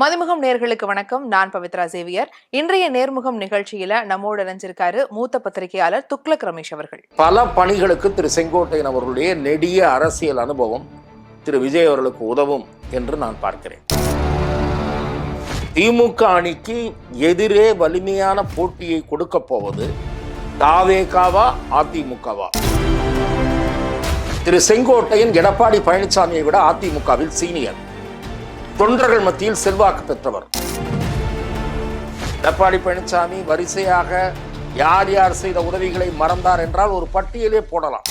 மதுமுகம் நேர்களுக்கு வணக்கம். நான் பவித்ரா சேவியர். இன்றைய நேர்முகம் நிகழ்ச்சியில நம்மோடு இணைஞ்சிருக்காரு மூத்த பத்திரிகையாளர் துக்ளக் ரமேஷ் அவர்கள். பல பணிகளுக்கு திரு செங்கோட்டையன் அவர்களுடைய நெடிய அரசியல் அனுபவம் திரு விஜய் அவர்களுக்கு உதவும் என்று நான் பார்க்கிறேன். திமுக அணிக்கு எதிரே வலிமையான போட்டியை கொடுக்க போவது தாவேகாவா அதிமுகவா? திரு செங்கோட்டையன் எடப்பாடி பழனிசாமியை விட அதிமுகவில் சீனியர். தொண்டர்கள் மத்தியில் செல்வாக்கு பெற்றவர். எடப்பாடி பழனிசாமி வரிசையாக யார் யார் செய்த உதவிகளை மறந்தார் என்றால் ஒரு பட்டியலே போடலாம்.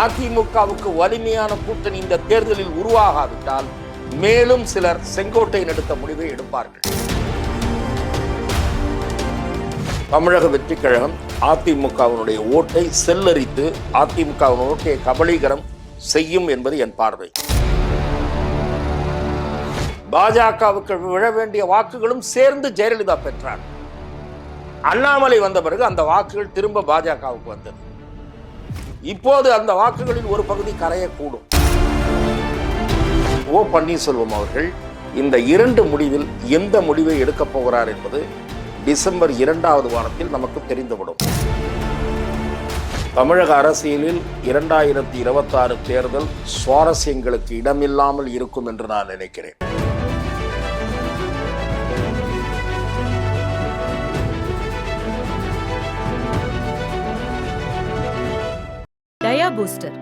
அதிமுகவுக்கு வலிமையான கூட்டணி இந்த தேர்தலில் உருவாகாவிட்டால் மேலும் சிலர் செங்கோட்டை நடத்த முடிவை எடுப்பார்கள். தமிழக வெற்றிக் கழகம் அதிமுகவினுடைய ஓட்டை செல்லரித்து அதிமுகவின் ஓட்டை கபலீகரம் செய்யும் என்பது என் பார்வை. பாஜகவுக்கு விழ வேண்டிய வாக்குகளும் சேர்ந்து ஜெயலலிதா பெற்றார். அண்ணாமலை வந்த பிறகு அந்த வாக்குகள் திரும்ப பாஜகவுக்கு வந்தது. இப்போது அந்த வாக்குகளில் ஒரு பகுதி கரையக்கூடும். ஓ பன்னீர்செல்வம் அவர்கள் இந்த இரண்டு முடிவில் எந்த முடிவை எடுக்கப் போகிறார் என்பது டிசம்பர் இரண்டாவது வாரத்தில் நமக்கு தெரிந்துவிடும். தமிழக அரசியலில் இரண்டாயிரத்தி இருபத்தாறு தேர்தல் சுவாரஸ்யங்களுக்கு இடமில்லாமல் இருக்கும் என்று நான் நினைக்கிறேன். பூஸ்டர்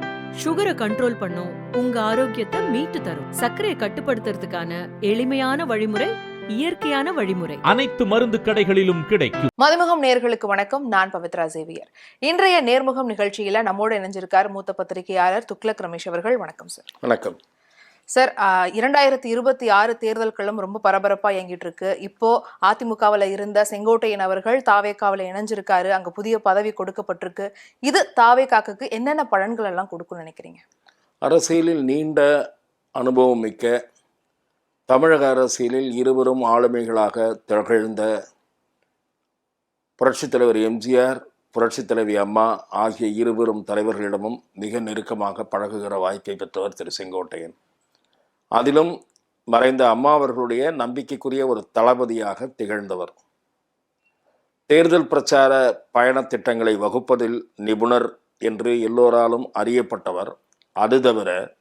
சுகரை கண்ட்ரோல் பண்ணும் உங்க ஆரோக்கியத்தை மீட்டு தரும். சர்க்கரையை கட்டுப்படுத்துறதுக்கான எளிமையான வழிமுறை இயற்கையான வழிமுறை. அனைத்து மருந்து கடைகளிலும் கிடைக்கும். மதிமுகம் நேர்களுக்கு வணக்கம் நான் பவித்ரா சேவியர். இன்றைய நேர்முகம் நிகழ்ச்சியில நம்மோடு இணைஞ்சிருக்காரு மூத்த பத்திரிகையாளர் துக்ளக் ரமேஷ் அவர்கள். வணக்கம் சார் வணக்கம். சார் இரண்டாயிரத்தி இருபத்தி ஆறு தேர்தல்களும் ரொம்ப பரபரப்பாக இயங்கிட்டு இருக்கு இப்போ அதிமுகவில் இருந்த செங்கோட்டையன் அவர்கள் தாவேக்காவில் இணைஞ்சிருக்காரு. அங்கே புதிய பதவி கொடுக்கப்பட்டிருக்கு. இது தாவேக்காக்கு என்னென்ன பலன்கள் எல்லாம் கொடுக்கும்னு நினைக்கிறீங்க? அரசியலில் நீண்ட அனுபவம் மிக்க தமிழக அரசியலில் இருவரும் ஆளுமைகளாக திகழ்ந்த புரட்சித் தலைவர் எம்ஜிஆர் புரட்சித் தலைவி அம்மா ஆகிய இருவரும் தலைவர்களிடமும் மிக நெருக்கமாக பழகுகிற வாய்ப்பை பெற்றவர் திரு செங்கோட்டையன். அதிலும் மறைந்த அம்மா அவர்களுடைய நம்பிக்கைக்குரிய ஒரு தளபதியாக திகழ்ந்தவர். தேர்தல் பிரச்சார பயணத் திட்டங்களை வகுப்பதில் நிபுணர் என்று எல்லோராலும் அறியப்பட்டவர். அது தவிர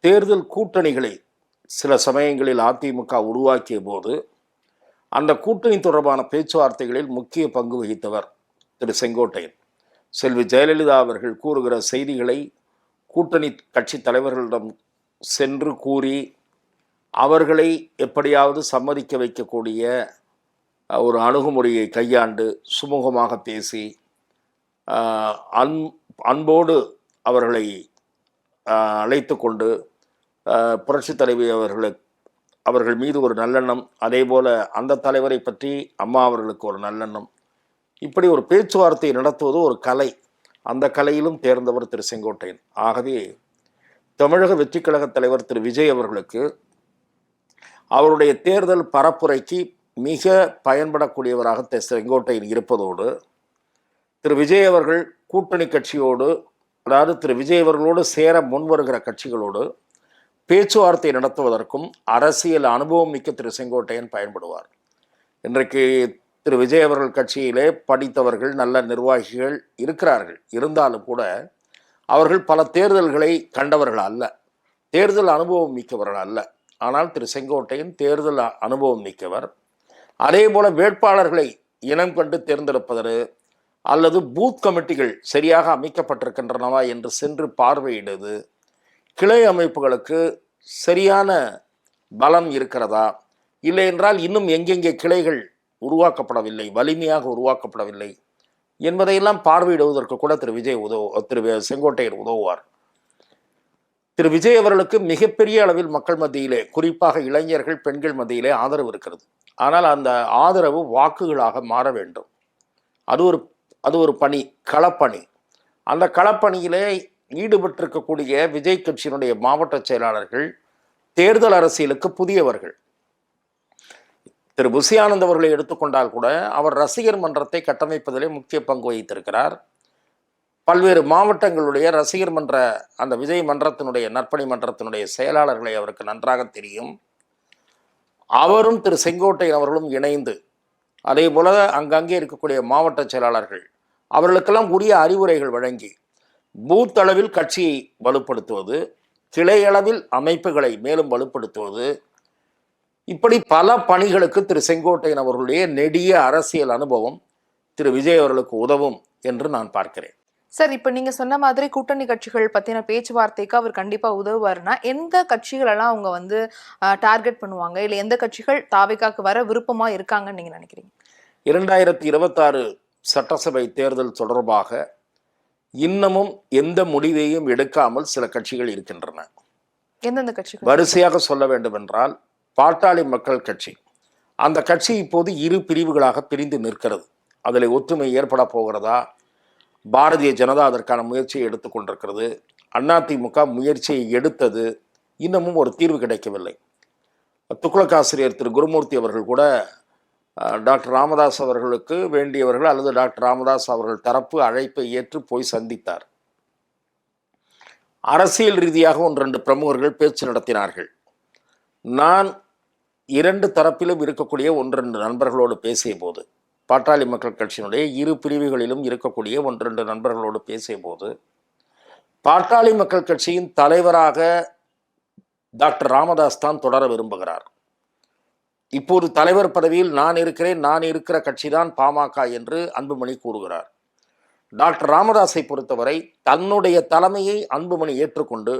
தேர்தல் கூட்டணிகளை சில சமயங்களில் அதிமுக உருவாக்கிய போது அந்த கூட்டணி தொடர்பான பேச்சுவார்த்தைகளில் முக்கிய பங்கு வகித்தவர் திரு செங்கோட்டையன். செல்வி ஜெயலலிதா அவர்கள் கூறுகிற செய்திகளை கூட்டணி கட்சி தலைவர்களிடம் சென்று கூறி அவர்களை எப்படியாவது சம்மதிக்க வைக்கக்கூடிய ஒரு அணுகுமுறையை கையாண்டு சுமூகமாக பேசி அன் அன்போடு அவர்களை அழைத்து கொண்டு புரட்சித் தலைவி அவர்களை அவர்கள் மீது ஒரு நல்லெண்ணம் அதே போல் அந்த தலைவரை பற்றி அம்மா அவர்களுக்கு ஒரு நல்லெண்ணம். இப்படி ஒரு பேச்சுவார்த்தை நடத்துவது ஒரு கலை. அந்த கலையிலும் தேர்ந்தவர் திரு செங்கோட்டையன் ஆகவே தமிழக வெற்றிக் கழக தலைவர் திரு. விஜய் அவர்களுக்கு அவருடைய தேர்தல் பரப்புரைக்கு மிக பயன்படக்கூடியவராக திரு செங்கோட்டையன் இருப்பதோடு திரு. விஜய் அவர்கள் கூட்டணி கட்சியோடு அதாவது திரு. விஜய் அவர்களோடு சேர முன்வருகிற கட்சிகளோடு பேச்சுவார்த்தை நடத்துவதற்கும் அரசியல் அனுபவம் மிக்க திரு. செங்கோட்டையன் பயன்படுவார். இன்றைக்கு திரு. விஜய் அவர்கள் கட்சியிலே படித்தவர்கள் நல்ல நிர்வாகிகள் இருக்கிறார்கள். இருந்தாலும் கூட அவர்கள் பல தேர்தல்களை கண்டவர்கள் அல்ல. தேர்தல் அனுபவம் மிக்கவர்கள் அல்ல. ஆனால் திரு செங்கோட்டையன் தேர்தல் அனுபவம் மிக்கவர். அதே போல வேட்பாளர்களை இனம் கண்டு தேர்ந்தெடுப்பது அல்லது பூத் கமிட்டிகள் சரியாக அமைக்கப்பட்டிருக்கின்றனவா என்று சென்று பார்வையிடுவது கிளை அமைப்புகளுக்கு சரியான பலம் இருக்கிறதா? இல்லை என்றால் இன்னும் எங்கெங்கே கிளைகள் உருவாக்கப்படவில்லை வலிமையாக உருவாக்கப்படவில்லை என்பதையெல்லாம் பார்வையிடுவதற்கு கூட திரு விஜய் உதவு திரு செங்கோட்டையர் உதவுவார். திரு விஜய் அவர்களுக்கு மிகப்பெரிய அளவில் மக்கள் மத்தியிலே குறிப்பாக இளைஞர்கள் பெண்கள் மத்தியிலே ஆதரவு இருக்கிறது. ஆனால் அந்த ஆதரவு வாக்குகளாக மாற வேண்டும். அது ஒரு அது ஒரு பணி களப்பணி. அந்த களப்பணியிலே ஈடுபட்டிருக்கக்கூடிய விஜய் கட்சியினுடைய மாவட்ட செயலாளர்கள் தேர்தல் அரசியலுக்கு புதியவர்கள். திரு. புசி ஆனந்த் அவர்களை எடுத்துக்கொண்டால் கூட அவர் ரசிகர் மன்றத்தை கட்டமைப்பதிலே முக்கிய பங்கு வகித்திருக்கிறார். பல்வேறு மாவட்டங்களுடைய ரசிகர் மன்ற அந்த விஜய் மன்றத்தினுடைய நற்பணி மன்றத்தினுடைய செயலாளர்களை அவருக்கு நன்றாக தெரியும். அவரும் திரு. செங்கோட்டையன் அவர்களும் இணைந்து அதே போல அங்கங்கே இருக்கக்கூடிய மாவட்ட செயலாளர்கள் அவர்களுக்கெல்லாம் உரிய அறிவுரைகள் வழங்கி பூத் அளவில் கட்சியை வலுப்படுத்துவது கிளை அளவில் அமைப்புகளை மேலும் வலுப்படுத்துவது இப்படி பல பணிகளுக்கு திரு செங்கோட்டையன் அவர்களுடைய நெடிய அரசியல் அனுபவம் திரு விஜய் அவர்களுக்கு உதவும் என்று நான் பார்க்கிறேன். சார் இப்ப நீங்க சொன்ன மாதிரி கூட்டணி கட்சிகள் பத்தின பேச்சுவார்த்தைக்கு அவர் கண்டிப்பா உதவுவாருன்னா எந்த கட்சிகள் எல்லாம் அவங்க வந்து டார்கெட் பண்ணுவாங்க? இல்ல எந்த கட்சிகள் தாவேக்காக்கு வர விருப்பமா இருக்காங்கன்னு நீங்க நினைக்கிறீங்க? இரண்டாயிரத்தி இருபத்தாறு சட்டசபை தேர்தல் தொடர்பாக இன்னமும் எந்த முடிவையும் எடுக்காமல் சில கட்சிகள் இருக்கின்றன. எந்தெந்த கட்சிகள்? வரிசையாக சொல்ல வேண்டுமென்றால் பாட்டாளி மக்கள் கட்சி. அந்த கட்சி இப்போது இரு பிரிவுகளாக பிரிந்து நிற்கிறது. அதில் ஒற்றுமை ஏற்பட போகிறதா? பாரதிய ஜனதா அதற்கான முயற்சியை எடுத்துக்கொண்டிருக்கிறது அதிமுக முயற்சியை எடுத்தது இன்னமும் ஒரு தீர்வு கிடைக்கவில்லை. துக்ளக் ஆசிரியர் திரு குருமூர்த்தி அவர்கள் கூட டாக்டர் ராமதாஸ் அவர்களுக்கு வேண்டியவர்கள் அல்லது டாக்டர் ராமதாஸ் அவர்கள் தரப்பு அழைப்பை ஏற்று போய் சந்தித்தார். அரசியல் ரீதியாக ஒன்று ரெண்டு பிரமுகர்கள் பேச்சு நடத்தினார்கள். நான் இரண்டு தரப்பிலும் இருக்கக்கூடிய ஒன்றெண்டு நண்பர்களோடு பேசிய போது பாட்டாளி மக்கள் கட்சியினுடைய இரு பிரிவுகளிலும் இருக்கக்கூடிய ஒன்றெண்டு நண்பர்களோடு பேசிய போது பாட்டாளி மக்கள் கட்சியின் தலைவராக டாக்டர் ராமதாஸ் தான் தொடர விரும்புகிறார். இப்போது தலைவர் பதவியில் நான் இருக்கிறேன் நான் இருக்கிற கட்சிதான் பாமக என்று அன்புமணி கூறுகிறார். டாக்டர் ராமதாஸை பொறுத்தவரை தன்னுடைய தலைமையை அன்புமணி ஏற்றுக்கொண்டு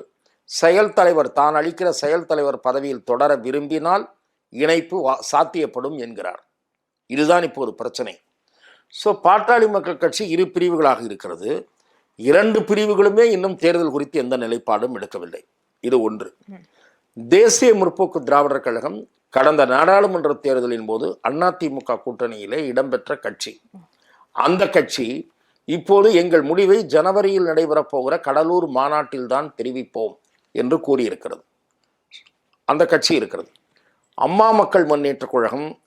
செயல் தலைவர் தான் அளிக்கிற செயல் தலைவர் பதவியில் தொடர விரும்பினால் இணைப்பு சாத்தியப்படும் என்கிறார். இதுதான் இப்போ ஒரு பிரச்சனை. ஸோ பாட்டாளி மக்கள் கட்சி இரு பிரிவுகளாக இருக்கிறது. இரண்டு பிரிவுகளுமே இன்னும் தேர்தல் குறித்து எந்த நிலைப்பாடும் எடுக்கவில்லை. இது ஒன்று. தேசிய முற்போக்கு திராவிடர் கழகம் கடந்த நாடாளுமன்ற தேர்தலின் போது அதிமுக கூட்டணியிலே இடம்பெற்ற கட்சி. அந்த கட்சி இப்போது எங்கள் முடிவை ஜனவரியில் நடைபெறப் போகிற கடலூர் மாநாட்டில்தான் தெரிவிப்போம் என்று கூறியிருக்கிறது. அந்த கட்சி இருக்கிறது. அம்மா மக்கள் முன்னேற்றக் கழகம்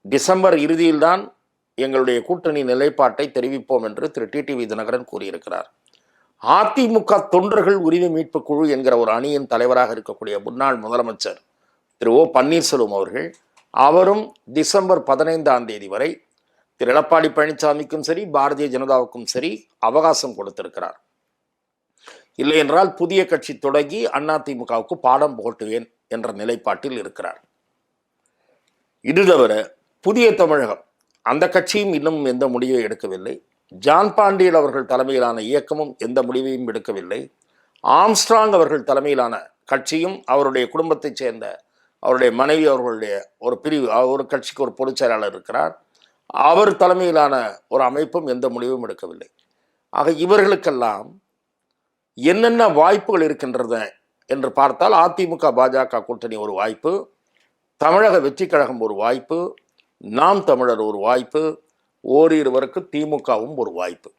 டிசம்பர் இறுதியில்தான் எங்களுடைய கூட்டணி நிலைப்பாட்டை தெரிவிப்போம் என்று திரு. டிடிவி தினகரன் கூறியிருக்கிறார். அதிமுக தொண்டர்கள் உரிமை மீட்பு குழு என்கிற ஒரு அணியின் தலைவராக இருக்கக்கூடிய முன்னாள் முதலமைச்சர் திரு. ஓ. பன்னீர்செல்வம் அவர்கள் அவரும் டிசம்பர் பதினைந்தாம் தேதி வரை திரு. எடப்பாடி பழனிசாமிக்கும் சரி பாரதிய ஜனதாவுக்கும் சரி அவகாசம் கொடுத்திருக்கிறார். இல்லை என்றால் புதிய கட்சி தொடங்கி அதிமுகவுக்கு பாடம் போட்டுவேன் என்ற நிலைப்பாட்டில் இருக்கிறார். இது தவிர புதிய தமிழகம். அந்த கட்சியும் இன்னும் எந்த முடிவை எடுக்கவில்லை. ஜான் பாண்டியன் அவர்கள் தலைமையிலான இயக்கமும் எந்த முடிவையும் எடுக்கவில்லை. ஆம்ஸ்ட்ராங் அவர்கள் தலைமையிலான கட்சியும் அவருடைய குடும்பத்தைச் சேர்ந்த அவருடைய மனைவி அவர்களுடைய ஒரு பிரிவு ஒரு கட்சிக்கு ஒரு பொதுச் செயலாளர் இருக்கிறார். அவர் தலைமையிலான ஒரு அமைப்பும் எந்த முடிவும் எடுக்கவில்லை. ஆக இவர்களுக்கெல்லாம் என்னென்ன வாய்ப்புகள் இருக்கின்றன என்று பார்த்தால் அதிமுக பாஜக கூட்டணி ஒரு வாய்ப்பு. தமிழக வெற்றி கழகம் ஒரு வாய்ப்பு நாம் தமிழர் ஒரு வாய்ப்பு ஓரிருவருக்கு திமுகவும் ஒரு வாய்ப்பு.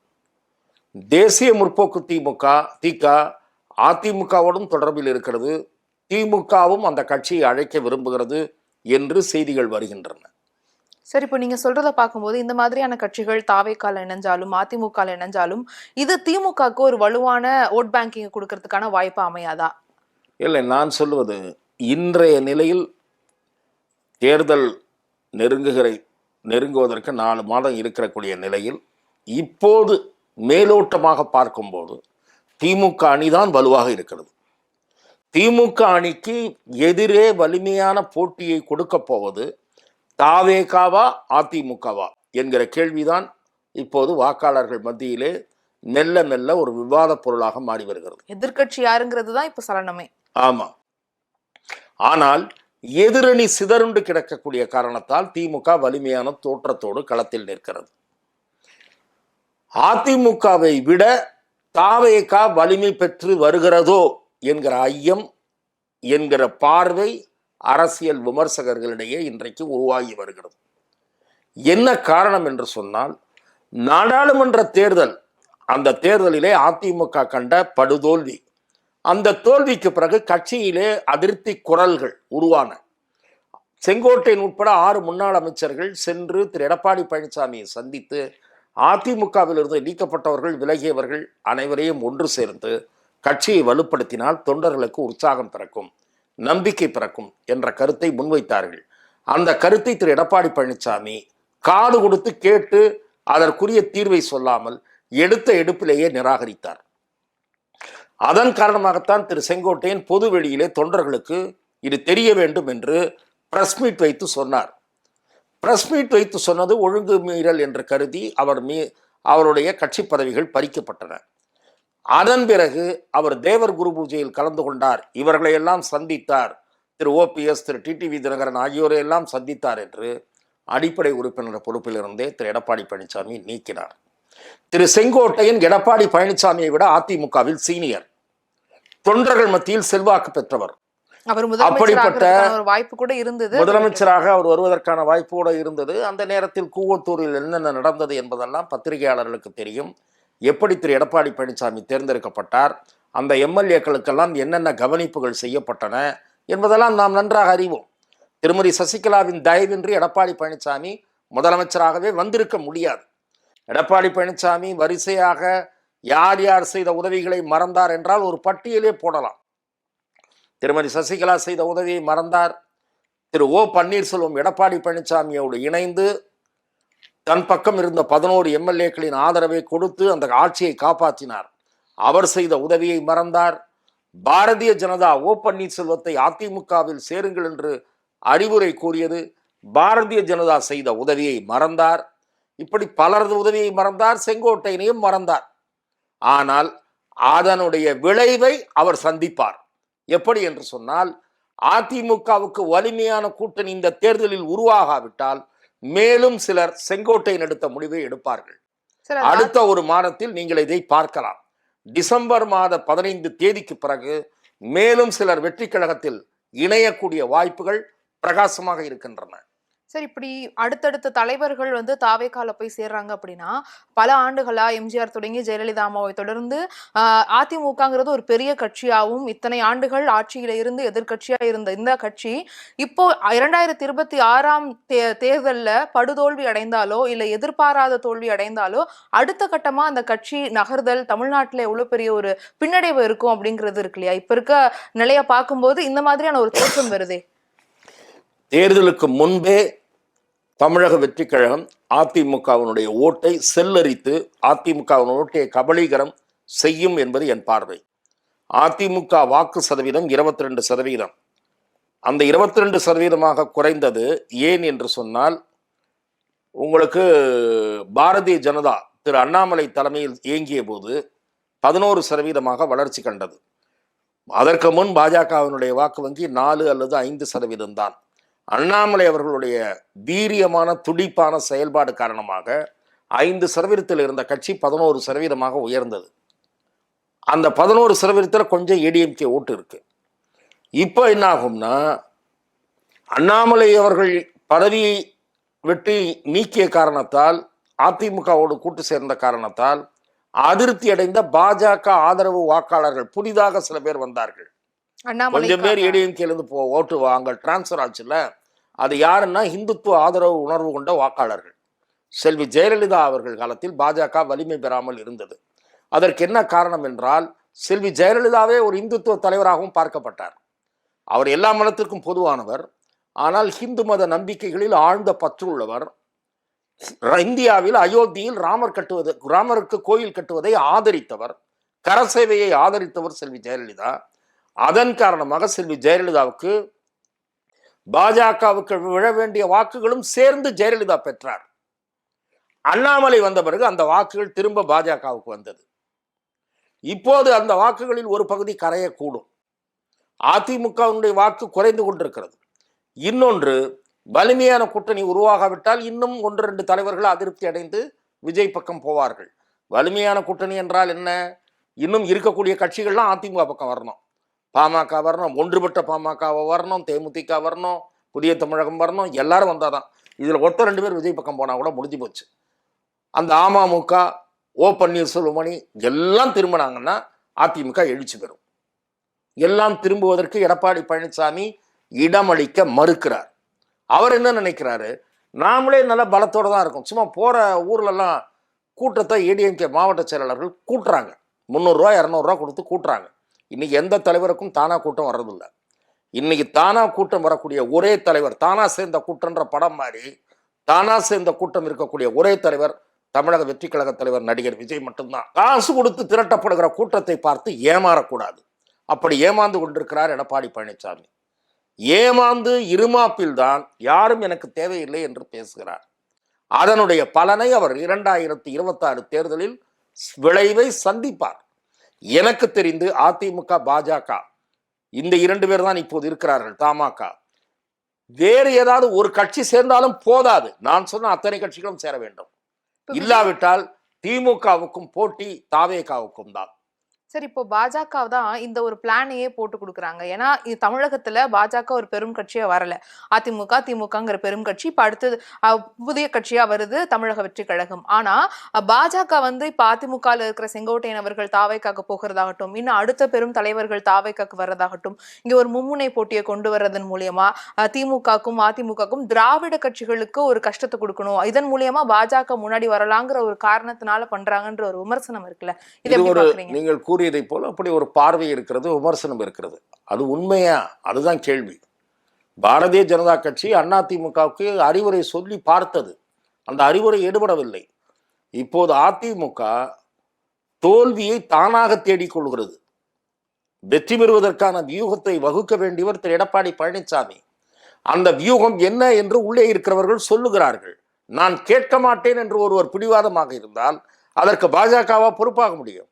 தேசிய முற்போக்கு திமுக திக அதிமுகவோடும் தொடர்பில் இருக்கிறது. திமுகவும் அந்த கட்சியை அழைக்க விரும்புகிறது என்று செய்திகள் வருகின்றன. சரி இப்போ நீங்க சொல்றத பார்க்கும்போது இந்த மாதிரியான கட்சிகள் தாவேக்கால இணைஞ்சாலும் அதிமுக இணைஞ்சாலும் இது திமுகவுக்கு ஒரு வலுவான ஓட் பேங்கிங் கொடுக்கறதுக்கான வாய்ப்பு அமையாதா? இல்லை நான் சொல்லுவது இன்றைய நிலையில் தேர்தல் நெருங்குகிற நெருங்குவதற்கு நாலு மாதம் இருக்கக்கூடிய நிலையில் இப்போது மேலோட்டமாக பார்க்கும்போது திமுக அணிதான் வலுவாக இருக்கிறது. திமுக அணிக்கு எதிரே வலிமையான போட்டியை கொடுக்க போவது தாவேகாவா அதிமுகவா என்கிற கேள்விதான் இப்போது வாக்காளர்கள் மத்தியிலே மெல்ல மெல்ல ஒரு விவாத பொருளாக மாறி வருகிறது. எதிர்க்கட்சி யாருங்கிறது தான் இப்போ சலனமே. ஆமா. ஆனால் எதிரணி சிதறுண்டு கிடக்கக்கூடிய காரணத்தால் திமுக வலிமையான தோற்றத்தோடு களத்தில் நிற்கிறது. அதிமுகவை விட தாவேகா வலிமை பெற்று வருகிறதோ என்கிற ஐயம் என்கிற பார்வை அரசியல் விமர்சகர்களிடையே இன்றைக்கு உருவாகி வருகிறது. என்ன காரணம் என்று சொன்னால் நாடாளுமன்ற தேர்தல் அந்த தேர்தலிலே அதிமுக கண்ட படுதோல்வி அந்த தோல்விக்கு பிறகு கட்சியிலே அதிருப்தி குரல்கள் உருவான. செங்கோட்டையன் உட்பட ஆறு முன்னாள் அமைச்சர்கள் சென்று திரு. எடப்பாடி பழனிசாமியை சந்தித்து அதிமுகவிலிருந்து நீக்கப்பட்டவர்கள் விலகியவர்கள் அனைவரையும் ஒன்று சேர்ந்து கட்சியை வலுப்படுத்தினால் தொண்டர்களுக்கு உற்சாகம் பிறக்கும் நம்பிக்கை பிறக்கும் என்ற கருத்தை முன்வைத்தார்கள். அந்த கருத்தை திரு. எடப்பாடி பழனிசாமி காது கொடுத்து கேட்டு அதற்குரிய தீர்வை சொல்லாமல் எடுத்த எடுப்பிலேயே நிராகரித்தார். அதன் காரணமாகத்தான் திரு செங்கோட்டையன் பொது வெளியிலே தொண்டர்களுக்கு இது தெரிய வேண்டும் என்று பிரஸ் மீட் வைத்து சொன்னார். பிரஸ் மீட் வைத்து சொன்னது ஒழுங்கு மீறல் என்று கருதி அவர் மீ அவருடைய கட்சி பதவிகள் பறிக்கப்பட்டன. அதன் பிறகு அவர் தேவர் குரு பூஜையில் கலந்து கொண்டார். இவர்களையெல்லாம் சந்தித்தார். திரு ஓபிஎஸ் திரு டிடிவி தினகரன் ஆகியோரையெல்லாம் சந்தித்தார் என்று அடிப்படை உறுப்பினர் பொறுப்பிலிருந்தே திரு எடப்பாடி பழனிசாமி நீக்கினார். திரு செங்கோட்டையன் எடப்பாடி பழனிசாமியை விட அதிமுகவில் சீனியர். தொண்டர்கள் மத்தியில் செல்வாக்கு பெற்றவர். அப்படிப்பட்ட- வாய்ப்பு கூட இருந்தது. முதலமைச்சராக அவர் வருவதற்கான வாய்ப்பு கூட இருந்தது. அந்த நேரத்தில் கூவத்தூரில் என்னென்ன நடந்தது என்பதெல்லாம் பத்திரிகையாளர்களுக்கு தெரியும். எப்படி திரு எடப்பாடி பழனிசாமி தேர்ந்தெடுக்கப்பட்டார்? அந்த எம்எல்ஏக்களுக்கெல்லாம் என்னென்ன கவனிப்புகள் செய்யப்பட்டன என்பதெல்லாம் நாம் நன்றாக அறிவோம். திருமதி சசிகலாவின் தயவின்றி எடப்பாடி பழனிசாமி முதலமைச்சராகவே வந்திருக்க முடியாது. எடப்பாடி பழனிசாமி வரிசையாக யார் யார் செய்த உதவிகளை மறந்தார் என்றால் ஒரு பட்டியலே போடலாம். திருமதி சசிகலா செய்த உதவியை மறந்தார். திரு ஓ பன்னீர்செல்வம் எடப்பாடி பழனிசாமியோடு இணைந்து தன் பக்கம் இருந்த பதினோரு எம்எல்ஏக்களின் ஆதரவை கொடுத்து அந்த ஆட்சியை காப்பாற்றினார். அவர் செய்த உதவியை மறந்தார். பாரதிய ஜனதா ஓ பன்னீர்செல்வத்தை அதிமுகவில் சேருங்கள் என்று அறிவுரை கூறியது பாரதிய ஜனதா செய்த உதவியை மறந்தார். இப்படி பலரது உதவியை மறந்தார் செங்கோட்டையனையும் மறந்தார். ஆனால் அதனுடைய விளைவை அவர் சந்திப்பார். எப்படி என்று சொன்னால் அதிமுகவுக்கு வலிமையான கூட்டணி இந்த தேர்தலில் உருவாகாவிட்டால் மேலும் சிலர் செங்கோட்டையன் எடுத்த முடிவை எடுப்பார்கள். அடுத்த ஒரு மாதத்தில் நீங்கள் இதை பார்க்கலாம். டிசம்பர் மாத பதினைந்து தேதிக்கு பிறகு மேலும் சிலர் வெற்றி கழகத்தில் இணையக்கூடிய வாய்ப்புகள் பிரகாசமாக இருக்கின்றன. சார் இப்படி அடுத்தடுத்த தலைவர்கள் வந்து தாவேக்கால போய் சேர்றாங்க அப்படின்னா பல ஆண்டுகளா எம்ஜிஆர் தொடங்கி ஜெயலலிதா அம்மாவை தொடர்ந்து ஆஹ், அதிமுகங்கிறது ஒரு பெரிய கட்சியாகவும் இத்தனை ஆண்டுகள் ஆட்சியில இருந்து எதிர்கட்சியா இருந்த இந்த கட்சி இப்போ இரண்டாயிரத்தி இருபத்தி ஆறாம் தே தேர்தல்ல படுதோல்வி அடைந்தாலோ இல்லை எதிர்பாராத தோல்வி அடைந்தாலோ அடுத்த கட்டமா அந்த கட்சி நகர்தல் தமிழ்நாட்டில் எவ்வளோ பெரிய ஒரு பின்னடைவு இருக்கும் அப்படிங்கிறது இருக்கு இல்லையா? இப்போ இருக்க நிலையை பார்க்கும்போது இந்த மாதிரியான ஒரு தோற்றம் வருதே? தேர்தலுக்கு முன்பே தமிழக வெற்றி கழகம் அதிமுகவினுடைய ஓட்டை செல்லரித்து அதிமுகவின் ஓட்டை கபலீகரம் செய்யும் என்பது என் பார்வை. அதிமுக வாக்கு சதவீதம் இருபத்தி ரெண்டு சதவீதம். அந்த இருபத்தி ரெண்டு சதவீதமாக குறைந்தது ஏன் என்று சொன்னால் உங்களுக்கு பாரதிய ஜனதா திரு அண்ணாமலை தலைமையில் இயங்கிய போது பதினோரு சதவீதமாக வளர்ச்சி கண்டது. அதற்கு முன் பாஜகவினுடைய வாக்கு வங்கி நாலு அல்லது ஐந்து சதவீதம் தான் அண்ணாமலை அவர்களுடைய வீரியமான துடிப்பான செயல்பாடு காரணமாக ஐந்து சதவீதத்தில் இருந்த கட்சி பதினோரு சதவீதமாக உயர்ந்தது. அந்த பதினோரு சதவீதத்தில் கொஞ்சம் ஏடிஎம்கே ஓட்டு இருக்கு. இப்போ என்ன ஆகும்னா அண்ணாமலை அவர்கள் பதவியை வெட்டி நீக்கிய காரணத்தால் அதிமுகவோடு கூட்டு சேர்ந்த காரணத்தால் அதிருப்தி அடைந்த பாஜக ஆதரவு வாக்காளர்கள் புதிதாக சில பேர் வந்தார்கள். கொஞ்சம் பேர் அண்ணாமலை ஏடிஎம்கேல இருந்து போ ஓட்டு வாங்க டிரான்ஸ்ஃபர் ஆச்சுல்ல அது யாருன்னா இந்துத்துவ ஆதரவு உணர்வு கொண்ட வாக்காளர்கள். செல்வி ஜெயலலிதா அவர்கள் காலத்தில் பாஜக வலிமை பெறாமல் இருந்தது. அதற்கு என்ன காரணம் என்றால் செல்வி ஜெயலலிதாவே ஒரு இந்துத்துவ தலைவராகவும் பார்க்கப்பட்டார். அவர் எல்லா மதத்திற்கும் பொதுவானவர். ஆனால் ஹிந்து மத நம்பிக்கைகளில் ஆழ்ந்த பற்று உள்ளவர். இந்தியாவில் அயோத்தியில் ராமர் கட்டுவது ராமருக்கு கோயில் கட்டுவதை ஆதரித்தவர். கரசேவையை ஆதரித்தவர் செல்வி ஜெயலலிதா. அதன் காரணமாக செல்வி ஜெயலலிதாவுக்கு பாஜகவுக்கு விழ வேண்டிய வாக்குகளும் சேர்ந்து ஜெயலலிதா பெற்றார். அண்ணாமலை வந்த பிறகு அந்த வாக்குகள் திரும்ப பாஜகவுக்கு வந்தது. இப்போது அந்த வாக்குகளில் ஒரு பகுதி கரையக்கூடும். அதிமுகவினுடைய வாக்கு குறைந்து கொண்டிருக்கிறது. இன்னொன்று வலிமையான கூட்டணி உருவாகாவிட்டால் இன்னும் ஒன்று ரெண்டு தலைவர்கள் அதிருப்தி அடைந்து விஜய் பக்கம் போவார்கள். வலிமையான கூட்டணி என்றால் என்ன? இன்னும் இருக்கக்கூடிய கட்சிகள்லாம் அதிமுக பக்கம் வரணும். பாமக வரணும் ஒன்றுபட்ட பாமகவை வரணும் தேமுதிக வரணும் புதிய தமிழகம் வரணும் எல்லாரும் வந்தாதான். இதில் ஒருத்தர் ரெண்டு பேர் விஜய் பக்கம் போனால் கூட முடிஞ்சு போச்சு. அந்த அமமுக ஓ பன்னீர்செல்வமணி எல்லாம் திரும்பினாங்கன்னா அதிமுக எழுச்சி பெறும். எல்லாம் திரும்புவதற்கு எடப்பாடி பழனிசாமி இடமளிக்க மறுக்கிறார். அவர் என்ன நினைக்கிறாரு? நாமளே நல்ல பலத்தோடு தான் இருக்கும். சும்மா போகிற ஊர்லெல்லாம் கூட்டத்தை ஏடிஎம்கே மாவட்ட செயலாளர்கள் கூட்டுறாங்க. முந்நூறுரூவா இரநூறுவா கொடுத்து கூட்டுறாங்க. இன்னைக்கு எந்த தலைவருக்கும் தானாக கூட்டம் வர்றதில்லை. இன்னைக்கு தானா கூட்டம் வரக்கூடிய ஒரே தலைவர் தானா சேர்ந்த கூட்டம்ன்ற படம் மாதிரி தானா சேர்ந்த கூட்டம் இருக்கக்கூடிய ஒரே தலைவர் தமிழக வெற்றி கழக தலைவர் நடிகர் விஜய் மட்டும்தான். காசு கொடுத்து திரட்டப்படுகிற கூட்டத்தை பார்த்து ஏமாறக்கூடாது. அப்படி ஏமாந்து கொண்டிருக்கிறார் எடப்பாடி பழனிசாமி ஏமாந்து இருமாப்பில் தான் யாரும் எனக்கு தேவையில்லை என்று பேசுகிறார். அதனுடைய பலனை அவர் இரண்டாயிரத்தி இருபத்தாறு தேர்தலில் விளைவை சந்திப்பார். எனக்கு தெரிந்து அதிமுக பாஜக இந்த இரண்டு பேர் தான் இப்போது இருக்கிறார்கள் தமாக. வேறு ஏதாவது ஒரு கட்சி சேர்ந்தாலும் போதாது. நான் சொன்ன அத்தனை கட்சிகளும் சேர வேண்டும். இல்லாவிட்டால் திமுகவுக்கும் போட்டி தாவேகாவுக்கும் தான். சரி இப்போ பாஜக தான் இந்த ஒரு பிளானையே போட்டு கொடுக்குறாங்க. ஏன்னா தமிழகத்துல பாஜக ஒரு பெரும் கட்சியா வரல. அதிமுக திமுகங்கிற பெரும் கட்சி இப்ப அடுத்தது புதிய கட்சியா வருது தமிழக வெற்றி கழகம். ஆனா பாஜக வந்து இப்ப அதிமுகல இருக்கிற செங்கோட்டையன் அவர்கள் தாவைக்காக போகிறதாகட்டும் இன்னும் அடுத்த பெரும் தலைவர்கள் தாவைக்காக்கு வர்றதாகட்டும் இங்க ஒரு மும்முனை போட்டியை கொண்டு வர்றதன் மூலியமா திமுகக்கும் அதிமுகக்கும் திராவிட கட்சிகளுக்கு ஒரு கஷ்டத்தை கொடுக்கணும். இதன் மூலியமா பாஜக முன்னாடி வரலாங்கிற ஒரு காரணத்தினால பண்றாங்கன்ற ஒரு விமர்சனம் இருக்குல்ல. இது எப்படி பாக்குறீங்க? கூறியதைப் கூறியதை அப்படி ஒரு பார்வை இருக்கிறது விமர்சனம் இருக்கிறது. அது உண்மையா? அதுதான் கேள்வி. பாரதிய ஜனதா கட்சி அதிமுகவுக்கு அறிவுரை சொல்லி பார்த்தது. அந்த அறிவுரை எடுபடவில்லை. இப்போது அதிமுக தோல்வியை தானாக தேடிக்கொள்கிறது வெற்றி பெறுவதற்கான வியூகத்தை வகுக்க வேண்டியவர் திரு. எடப்பாடி பழனிசாமி அந்த வியூகம் என்ன என்று உள்ளே இருக்கிறவர்கள் சொல்லுகிறார்கள். நான் கேட்க மாட்டேன் என்று ஒருவர் பிடிவாதமாக இருந்தால் அதற்கு பாஜகவா பொறுப்பாக முடியும்.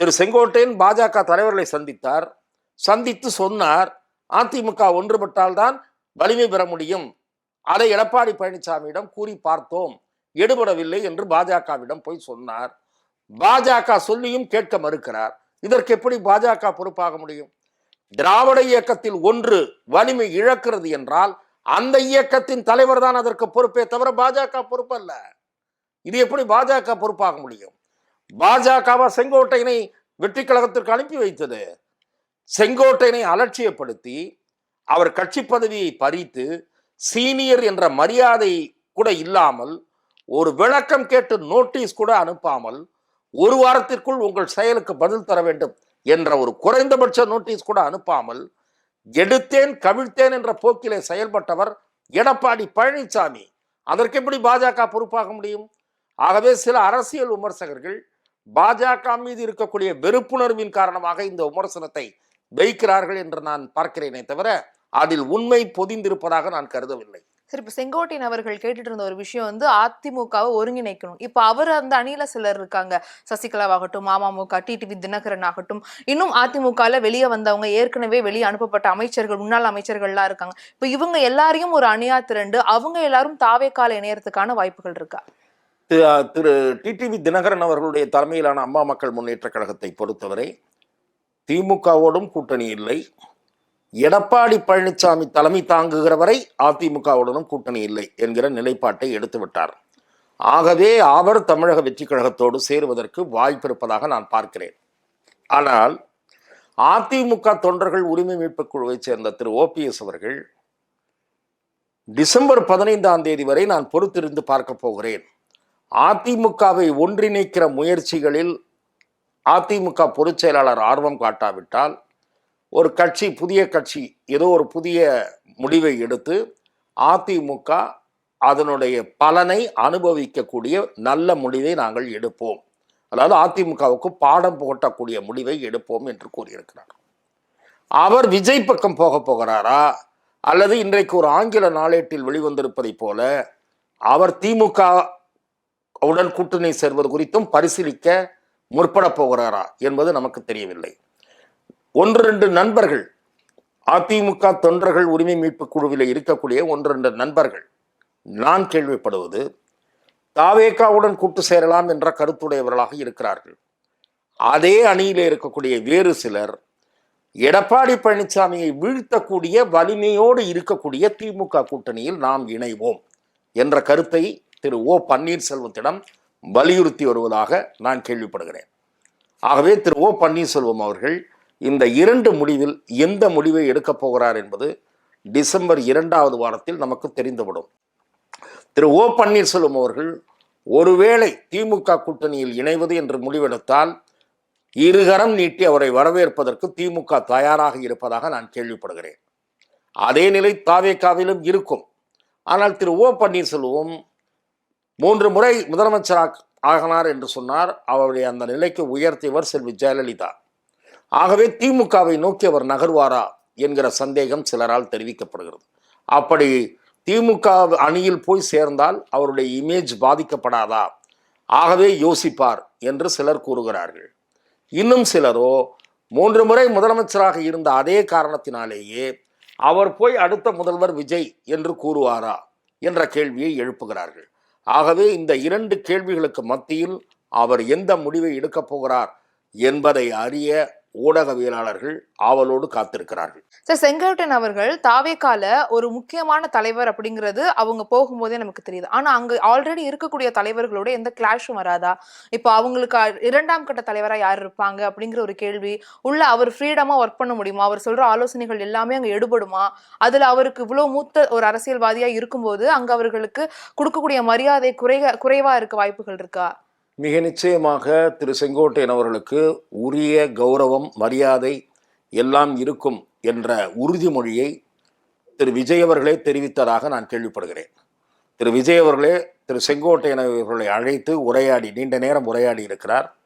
திரு செங்கோட்டையன் பாஜக தலைவர்களை சந்தித்தார். சந்தித்து சொன்னார் அதிமுக ஒன்றுபட்டால்தான் வலிமை பெற முடியும். அதை எடப்பாடி பழனிசாமியிடம் கூறி பார்த்தோம். எடுபடவில்லை என்று பாஜகவிடம் போய் சொன்னார். பாஜக சொல்லியும் கேட்க மறுக்கிறார். இதற்கு எப்படி பாஜக பொறுப்பாக முடியும்? திராவிட இயக்கத்தில் ஒன்று வலிமை இழக்கிறது என்றால் அந்த இயக்கத்தின் தலைவர் தான் அதற்கு பொறுப்பே தவிர பாஜக பொறுப்பல்ல. இது எப்படி பாஜக பொறுப்பாக முடியும்? பாஜகவா செங்கோட்டையனை வெற்றி கழகத்திற்கு அனுப்பி வைத்தது. செங்கோட்டையனை அலட்சியப்படுத்தி அவர் கட்சி பதவியை பறித்து சீனியர் என்ற மரியாதை கூட இல்லாமல் ஒரு விளக்கம் கேட்டு நோட்டீஸ் கூட அனுப்பாமல் ஒரு வாரத்திற்குள் உங்கள் செயலுக்கு பதில் தர வேண்டும் என்ற ஒரு குறைந்தபட்ச நோட்டீஸ் கூட அனுப்பாமல் எடுத்தேன் கவிழ்த்தேன் என்ற போக்கிலே செயல்பட்டவர் எடப்பாடி பழனிசாமி. அதற்கு எப்படி பாஜக பொறுப்பாக முடியும்? ஆகவே சில அரசியல் விமர்சகர்கள் பாஜக மீது இருக்கக்கூடிய வெறுப்புணர்வின் காரணமாக இந்த விமர்சனத்தை வைக்கிறார்கள் என்று நான் பார்க்கிறேனே தவிர அதில் உண்மை பொதிந்திருப்பதாக நான் கருதவில்லை. சரி இப்ப செங்கோட்டையன் அவர்கள் கேட்டுட்டு இருந்த ஒரு விஷயம் வந்து அதிமுகவை ஒருங்கிணைக்கணும். இப்ப அவர் அந்த அணியில சிலர் இருக்காங்க. சசிகலாவாகட்டும் அமமுக டிடிவி தினகரன் ஆகட்டும். இன்னும் அதிமுகல வெளியே வந்தவங்க ஏற்கனவே வெளியே அனுப்பப்பட்ட அமைச்சர்கள் முன்னாள் அமைச்சர்கள்லாம் இருக்காங்க. இப்ப இவங்க எல்லாரையும் ஒரு அணியா திரண்டு அவங்க எல்லாரும் தாவேக்கால இணையறதுக்கான வாய்ப்புகள் இருக்கா? திரு டிடிவி தினகரன் அவர்களுடைய தலைமையிலான அம்மா மக்கள் முன்னேற்ற கழகத்தை பொறுத்தவரை திமுகவோடும் கூட்டணி இல்லை. எடப்பாடி பழனிசாமி தலைமை தாங்குகிற வரை அதிமுகவுடனும் கூட்டணி இல்லை என்கிற நிலைப்பாட்டை எடுத்துவிட்டார் ஆகவே அவர் தமிழக வெற்றி கழகத்தோடு சேருவதற்கு வாய்ப்பு இருப்பதாக நான் பார்க்கிறேன். ஆனால் அதிமுக தொண்டர்கள் உரிமை மீட்பு குழுவைச் சேர்ந்த திரு ஓபிஎஸ் அவர்கள் டிசம்பர் பதினைந்தாம் தேதி வரை நான் பொறுத்திருந்து பார்க்க போகிறேன். அதிமுகவை ஒன்றிணைக்கிற முயற்சிகளில் அதிமுக பொதுச் செயலாளர் ஆர்வம் காட்டாவிட்டால் ஒரு கட்சி புதிய கட்சி ஏதோ ஒரு புதிய முடிவை எடுத்து அதிமுக அதனுடைய பலனை அனுபவிக்கக்கூடிய நல்ல முடிவை நாங்கள் எடுப்போம். அதாவது அதிமுகவுக்கு பாடம் புகட்டக்கூடிய முடிவை எடுப்போம் என்று கூறியிருக்கிறார். அவர் விஜய் பக்கம் போக போகிறாரா? அல்லது இன்றைக்கு ஒரு ஆங்கில நாளேட்டில் வெளிவந்திருப்பதைப் போல அவர் திமுக உடன் கூட்டணி சேர்வது குறித்தும் பரிசீலிக்க முற்பட போகிறாரா என்பது நமக்கு தெரியவில்லை. ஒன்று ரெண்டு நண்பர்கள் அதிமுக தொண்டர்கள் உரிமை மீட்பு குழுவில் இருக்கக்கூடிய ஒன்று ரெண்டு நண்பர்கள் நான் கேள்விப்படுவது தாவேக்காவுடன் கூட்டு சேரலாம் என்ற கருத்துடையவர்களாக இருக்கிறார்கள். அதே அணியில் இருக்கக்கூடிய வேறு சிலர் எடப்பாடி பழனிசாமியை வீழ்த்தக்கூடிய வலிமையோடு இருக்கக்கூடிய திமுக கூட்டணியில் நாம் இணைவோம் என்ற கருத்தை திரு ஓ பன்னீர்செல்வத்திடம் வலியுறுத்தி வருவதாக நான் கேள்விப்படுகிறேன். ஆகவே திரு ஓ பன்னீர்செல்வம் அவர்கள் இந்த இரண்டு முடிவில் எந்த முடிவை எடுக்கப் போகிறார் என்பது டிசம்பர் இரண்டாவது வாரத்தில் நமக்கு தெரிந்துவிடும். திரு ஓ பன்னீர்செல்வம் அவர்கள் ஒருவேளை திமுக கூட்டணியில் இணைவது என்று முடிவெடுத்தால் இருகரம் நீட்டி அவரை வரவேற்பதற்கு திமுக தயாராக இருப்பதாக நான் கேள்விப்படுகிறேன். அதே நிலை தாவேக்காவிலும் இருக்கும். ஆனால் திரு ஓ பன்னீர்செல்வம் மூன்று முறை முதலமைச்சராக ஆகினார் என்று சொன்னார். அவருடைய அந்த நிலைக்கு உயர்த்தியவர் செல்வி ஜெயலலிதா. ஆகவே திமுகவை நோக்கி அவர் நகர்வாரா என்கிற சந்தேகம் சிலரால் தெரிவிக்கப்படுகிறது. அப்படி திமுக அணியில் போய் சேர்ந்தால் அவருடைய இமேஜ் பாதிக்கப்படாதா? ஆகவே யோசிப்பார் என்று சிலர் கூறுகிறார்கள். இன்னும் சிலரோ மூன்று முறை முதலமைச்சராக இருந்த அதே காரணத்தினாலேயே அவர் போய் அடுத்த முதல்வர் விஜய் என்று கூறுவாரா என்ற கேள்வியை எழுப்புகிறார்கள். ஆகவே இந்த இரண்டு கேள்விகளுக்கு மத்தியில் அவர் எந்த முடிவை எடுக்கப் போகிறார் என்பதை அறிய ஊடகவியலாளர்கள் ஆவலோடு காத்திருக்கிறார்கள். சார் செங்கோட்டன் அவர்கள் தாவேக்கால ஒரு முக்கியமான தலைவர் அப்படிங்கிறது அவங்க போகும்போதே நமக்கு தெரியுது. ஆனா அங்க ஆல்ரெடி இருக்கக்கூடிய தலைவர்களோட எந்த கிளாஷும் வராதா? இப்போ அவங்களுக்கு இரண்டாம் கட்ட தலைவரா யார் இருப்பாங்க அப்படிங்கிற ஒரு கேள்வி. உள்ள அவர் ஃப்ரீடமா ஒர்க் பண்ண முடியுமா? அவர் சொல்ற ஆலோசனைகள் எல்லாமே அங்க எடுபடுமா? அதுல அவருக்கு இவ்வளவு மூத்த ஒரு அரசியல்வாதியா இருக்கும்போது அங்க அவர்களுக்கு கொடுக்கக்கூடிய மரியாதை குறைக குறைவா இருக்க வாய்ப்புகள் இருக்கா? மிக நிச்சயமாக திரு செங்கோட்டையன் அவர்களுக்கு உரிய கௌரவம் மரியாதை எல்லாம் இருக்கும் என்ற உறுதிமொழியை திரு விஜய் அவர்களே தெரிவித்ததாக நான் கேள்விப்படுகிறேன். திரு விஜய் அவர்களே திரு செங்கோட்டையன் அவர்களை அழைத்து உரையாடி நீண்ட நேரம் உரையாடி இருக்கிறார்.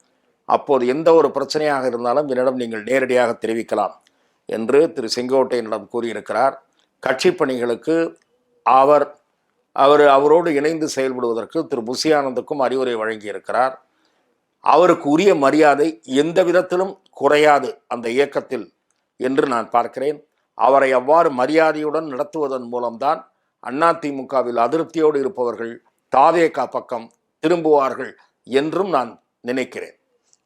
அப்போது எந்த ஒரு பிரச்சனையாக இருந்தாலும் என்னிடம் நீங்கள் நேரடியாக தெரிவிக்கலாம் என்று திரு செங்கோட்டையனிடம் கூறியிருக்கிறார். கட்சி பணிகளுக்கு அவர் அவர் அவரோடு இணைந்து செயல்படுவதற்கு திரு முசியானந்துக்கும் அறிவுரை வழங்கியிருக்கிறார். அவருக்கு உரிய மரியாதை எந்த விதத்திலும் குறையாது அந்த இயக்கத்தில் என்று நான் பார்க்கிறேன். அவரை அவ்வாறு மரியாதையுடன் நடத்துவதன் மூலம்தான் அதிமுகவில் அதிருப்தியோடு இருப்பவர்கள் தாவேகா பக்கம் திரும்புவார்கள் என்றும் நான் நினைக்கிறேன்.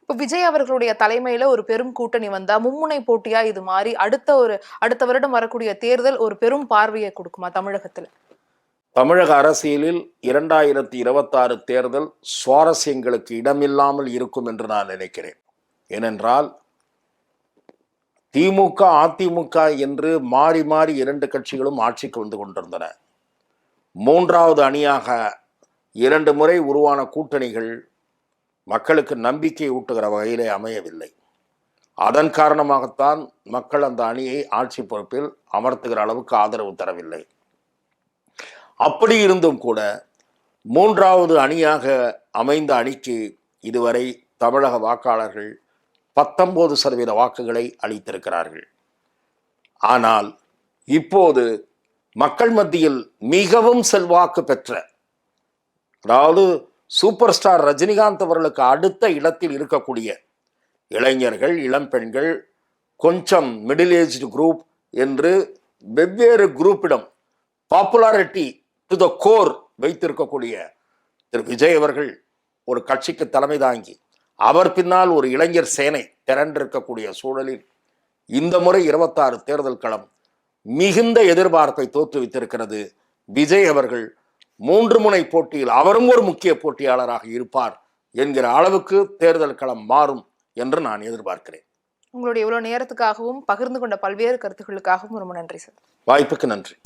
இப்போ விஜய் அவர்களுடைய தலைமையில ஒரு பெரும் கூட்டணி வந்தா மும்முனை போட்டியா இது மாறி அடுத்த ஒரு அடுத்த வருடம் வரக்கூடிய தேர்தல் ஒரு பெரும் பார்வையை கொடுக்குமா தமிழகத்துல? தமிழக அரசியலில் இரண்டாயிரத்தி இருபத்தாறு தேர்தல் சுவாரஸ்யங்களுக்கு இடமில்லாமல் இருக்கும் என்று நான் நினைக்கிறேன். ஏனென்றால் திமுக அதிமுக என்று மாறி மாறி இரண்டு கட்சிகளும் ஆட்சிக்கு வந்து கொண்டிருந்தன. மூன்றாவது அணியாக இரண்டு முறை உருவான கூட்டணிகள் மக்களுக்கு நம்பிக்கை ஊட்டுகிற வகையிலே அமையவில்லை. அதன் காரணமாகத்தான் மக்கள் அந்த அணியை ஆட்சி பொறுப்பில் அமர்த்துகிற அளவுக்கு ஆதரவு தரவில்லை. அப்படி இருந்தும் கூட மூன்றாவது அணியாக அமைந்த அணிக்கு இதுவரை தமிழக வாக்காளர்கள் பத்தொன்பது சதவீத வாக்குகளை அளித்திருக்கிறார்கள். ஆனால் இப்போது மக்கள் மத்தியில் மிகவும் செல்வாக்கு பெற்ற அதாவது சூப்பர் ஸ்டார் ரஜினிகாந்த் அவர்களுக்கு அடுத்த இடத்தில் இருக்கக்கூடிய இளைஞர்கள் இளம்பெண்கள் கொஞ்சம் மிடில் ஏஜ்டு குரூப் என்று வெவ்வேறு குரூப்பிடம் பாப்புலாரிட்டி டு த கோர் வைத்திருக்கக்கூடிய திரு விஜய் அவர்கள் ஒரு கட்சிக்கு தலைமை தாங்கி அவர் பின்னால் ஒரு இளைஞர் சேனை திரண்டிருக்கக்கூடிய சூழலில் இந்த முறை இருபத்தாறு தேர்தல் களம் மிகுந்த எதிர்பார்ப்பை தோற்றுவித்திருக்கிறது. விஜய் அவர்கள் மூன்று முனை போட்டியில் அவரும் ஒரு முக்கிய போட்டியாளராக இருப்பார் என்கிற அளவுக்கு தேர்தல் களம் மாறும் என்று நான் எதிர்பார்க்கிறேன். உங்களுடைய இவ்வளவு நேரத்துக்காகவும் பகிர்ந்து கொண்ட பல்வேறு கருத்துக்களுக்காகவும் ரொம்ப நன்றி சார். வாய்ப்புக்கு நன்றி.